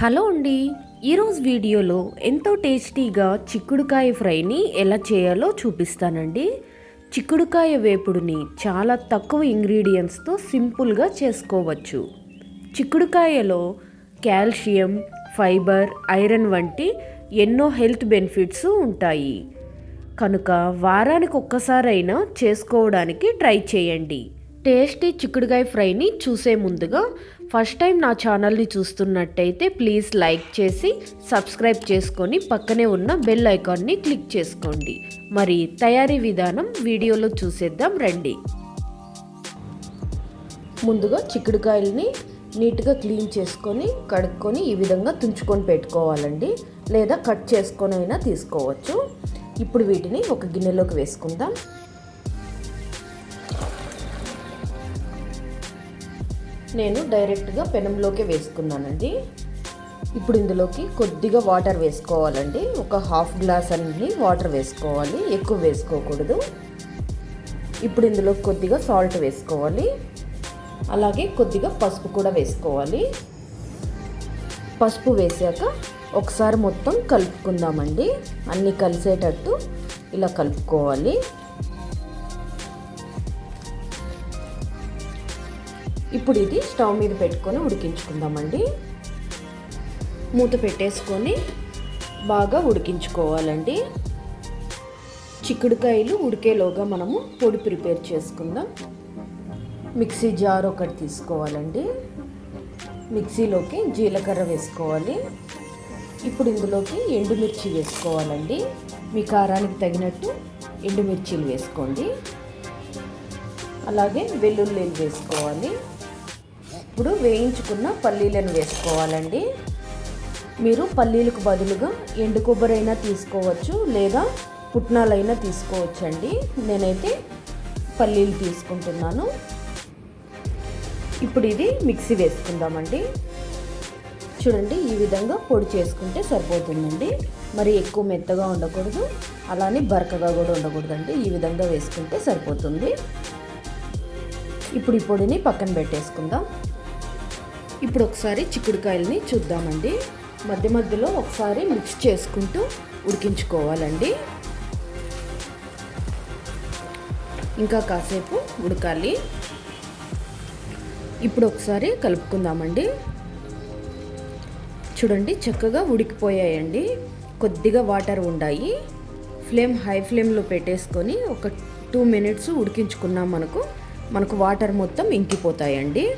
Hello అండి. ఈరోజు వీడియోలో ఎంతో టేస్టీగా చిక్కుడుకాయ ఫ్రైని ఎలా చేయాలో చూపిస్తానండి. చిక్కుడుకాయ వేపుడుని చాలా తక్కువ ఇంగ్రీడియంట్స్తో సింపుల్గా చేసుకోవచ్చు. చిక్కుడుకాయలో కాల్షియం ఫైబర్ ఐరన్ వంటి ఎన్నో హెల్త్ బెనిఫిట్స్ ఉంటాయి. కనుక వారానికి ఒక్కసారైనా చేసుకోవడానికి ట్రై చేయండి. టేస్టీ చిక్కుడుకాయ ఫ్రైని చూసే ముందుగా ఫస్ట్ టైం నా ఛానల్ని చూస్తున్నట్టయితే ప్లీజ్ లైక్ చేసి సబ్స్క్రైబ్ చేసుకొని పక్కనే ఉన్న బెల్ ఐకాన్ని క్లిక్ చేసుకోండి. మరి తయారీ విధానం వీడియోలో చూసేద్దాం రండి. ముందుగా చిక్కుడుకాయల్ని నీట్గా క్లీన్ చేసుకొని కడుక్కొని ఈ విధంగా తుంచుకొని పెట్టుకోవాలండి. లేదా కట్ చేసుకొని అయినా తీసుకోవచ్చు. ఇప్పుడు వీటిని ఒక గిన్నెలోకి వేసుకుందాం. నేను డైరెక్ట్గా పెనంలోకి వేసుకున్నానండి. ఇప్పుడు ఇందులోకి కొద్దిగా వాటర్ వేసుకోవాలండి. ఒక హాఫ్ గ్లాస్ అన్ని వాటర్ వేసుకోవాలి. ఎక్కువ వేసుకోకూడదు. ఇప్పుడు ఇందులో కొద్దిగా సాల్ట్ వేసుకోవాలి. అలాగే కొద్దిగా పసుపు కూడా వేసుకోవాలి. పసుపు వేసాక ఒకసారి మొత్తం కలుపుకుందామండి. అన్నీ కలిసేటట్టు ఇలా కలుపుకోవాలి. ఇప్పుడు ఇది స్టవ్ మీద పెట్టుకొని ఉడికించుకుందామండి. మూత పెట్టేసుకొని బాగా ఉడికించుకోవాలండి. చిక్కుడుకాయలు ఉడికేలోగా మనము పొడి ప్రిపేర్ చేసుకుందాం. మిక్సీ జార్ ఒకటి తీసుకోవాలండి. మిక్సీలోకి జీలకర్ర వేసుకోవాలి. ఇప్పుడు ఇందులోకి ఎండుమిర్చి వేసుకోవాలండి. మీ కారానికి తగినట్టు ఎండుమిర్చీలు వేసుకోండి. అలాగే వెల్లుల్లిలు వేసుకోవాలి. ఇప్పుడు వేయించుకున్న పల్లీలను వేసుకోవాలండి. మీరు పల్లీలకు బదులుగా ఎండు కొబ్బరైనా తీసుకోవచ్చు లేదా పుట్నాలైనా తీసుకోవచ్చండి. నేనైతే పల్లీలు తీసుకుంటున్నాను. ఇప్పుడు ఇది మిక్సీ వేసుకుందామండి. చూడండి ఈ విధంగా పొడి చేసుకుంటే సరిపోతుందండి. మరి ఎక్కువ మెత్తగా ఉండకూడదు. అలానే బరకగా కూడా ఉండకూడదండి. ఈ విధంగా వేసుకుంటే సరిపోతుంది. ఇప్పుడు ఈ పొడిని పక్కన పెట్టేసుకుందాం. ఇప్పుడు ఒకసారి చిక్కుడుకాయలని చూద్దామండి. మధ్య మధ్యలో ఒకసారి మిక్స్ చేసుకుంటూ ఉడికించుకోవాలండి. ఇంకా కాసేపు ఉడకాలి. ఇప్పుడు ఒకసారి కలుపుకుందామండి. చూడండి చక్కగా ఉడికిపోయాయండి. కొద్దిగా వాటర్ ఉండాయి. ఫ్లేమ్ హై ఫ్లేమ్లో పెట్టేసుకొని ఒక టూ మినిట్స్ ఉడికించుకున్నాం మనకు మనకు వాటర్ మొత్తం ఇంకిపోతాయండి.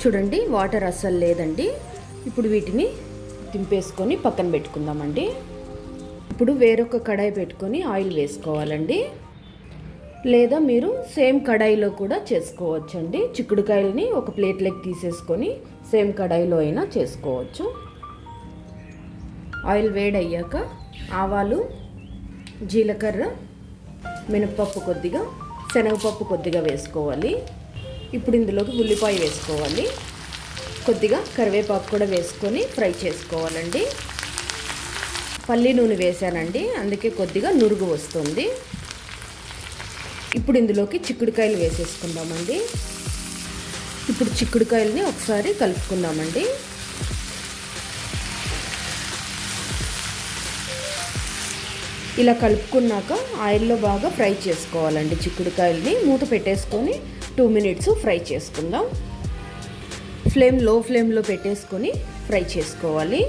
చూడండి వాటర్ అస్సలు లేదండి. ఇప్పుడు వీటిని దింపేసుకొని పక్కన పెట్టుకుందామండి. ఇప్పుడు వేరొక కడాయి పెట్టుకొని ఆయిల్ వేసుకోవాలండి. లేదా మీరు సేమ్ కడాయిలో కూడా చేసుకోవచ్చండి. చిక్కుడుకాయలని ఒక ప్లేట్లోకి తీసేసుకొని సేమ్ కడాయిలో అయినా చేసుకోవచ్చు. ఆయిల్ వేడయ్యాక ఆవాలు జీలకర్ర మినపప్పు కొద్దిగా శనగపప్పు కొద్దిగా వేసుకోవాలి. ఇప్పుడు ఇందులోకి ఉల్లిపాయ వేసుకోవాలి. కొద్దిగా కరివేపాకు కూడా వేసుకొని ఫ్రై చేసుకోవాలండి. పల్లి నూనె వేసానండి. అందుకే కొద్దిగా నురుగు వస్తుంది. ఇప్పుడు ఇందులోకి చిక్కుడుకాయలు వేసేసుకుందామండి. ఇప్పుడు చిక్కుడుకాయలని ఒకసారి కలుపుకుందామండి. ఇలా కలుపుకున్నాక ఆయిల్లో బాగా ఫ్రై చేసుకోవాలండి చిక్కుడుకాయలని. మూత పెట్టేసుకొని టూ మినిట్స్ ఫ్రై చేసుకుందాం. ఫ్లేమ్లో ఫ్లేమ్లో పెట్టేసుకొని ఫ్రై చేసుకోవాలి.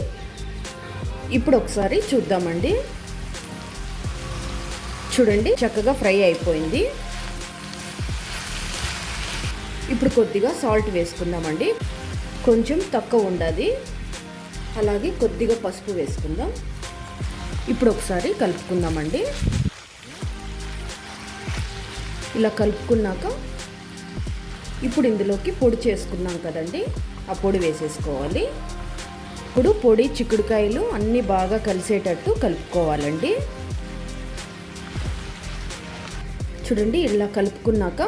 ఇప్పుడు ఒకసారి చూద్దామండి. చూడండి చక్కగా ఫ్రై అయిపోయింది. ఇప్పుడు కొద్దిగా సాల్ట్ వేసుకుందామండి. కొంచెం తక్కువ ఉండాలి. అలాగే కొద్దిగా పసుపు వేసుకుందాం. ఇప్పుడు ఒకసారి కలుపుకుందామండి. ఇలా కలుపుకున్నాక ఇప్పుడు ఇందులోకి పొడి చేసుకున్నాం కదండి. ఆ పొడి వేసేసుకోవాలి. ఇప్పుడు పొడి చిక్కుడుకాయలు అన్నీ బాగా కలిసేటట్టు కలుపుకోవాలండి. చూడండి ఇలా కలుపుకున్నాక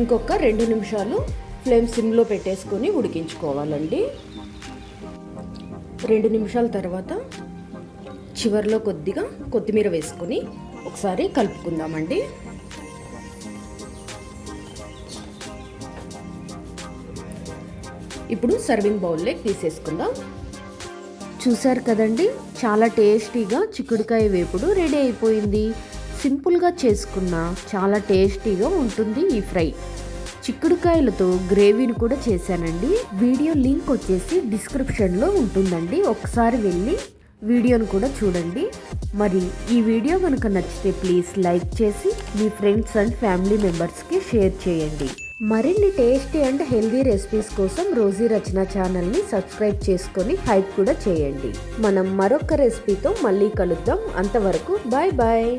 ఇంకొక రెండు నిమిషాలు ఫ్లేమ్ సిమ్లో పెట్టేసుకొని ఉడికించుకోవాలండి. రెండు నిమిషాల తర్వాత చివరిలో కొద్దిగా కొత్తిమీర వేసుకొని ఒకసారి కలుపుకుందామండి. ఇప్పుడు సర్వింగ్ బౌల్లోకి తీసేసుకుందాం. చూసారు కదండి చాలా టేస్టీగా చిక్కుడుకాయ వేపుడు రెడీ అయిపోయింది. సింపుల్గా చేసుకున్న చాలా టేస్టీగా ఉంటుంది ఈ ఫ్రై. చిక్కుడుకాయలతో గ్రేవీని కూడా చేశానండి. వీడియో లింక్ వచ్చేసి డిస్క్రిప్షన్లో ఉంటుందండి. ఒకసారి వెళ్ళి వీడియోను కూడా చూడండి. మరి ఈ వీడియో కనుక నచ్చితే ప్లీజ్ లైక్ చేసి మీ ఫ్రెండ్స్ అండ్ ఫ్యామిలీ మెంబర్స్కి షేర్ చేయండి. మరిన్ని టేస్టీ అండ్ హెల్దీ రెసిపీస్ కోసం రోజీ రచన ఛానల్ని సబ్స్క్రైబ్ చేసుకొని హైప్ కూడా చేయండి. మనం మరొక రెసిపీతో మళ్ళీ కలుద్దాం. అంతవరకు బాయ్ బాయ్.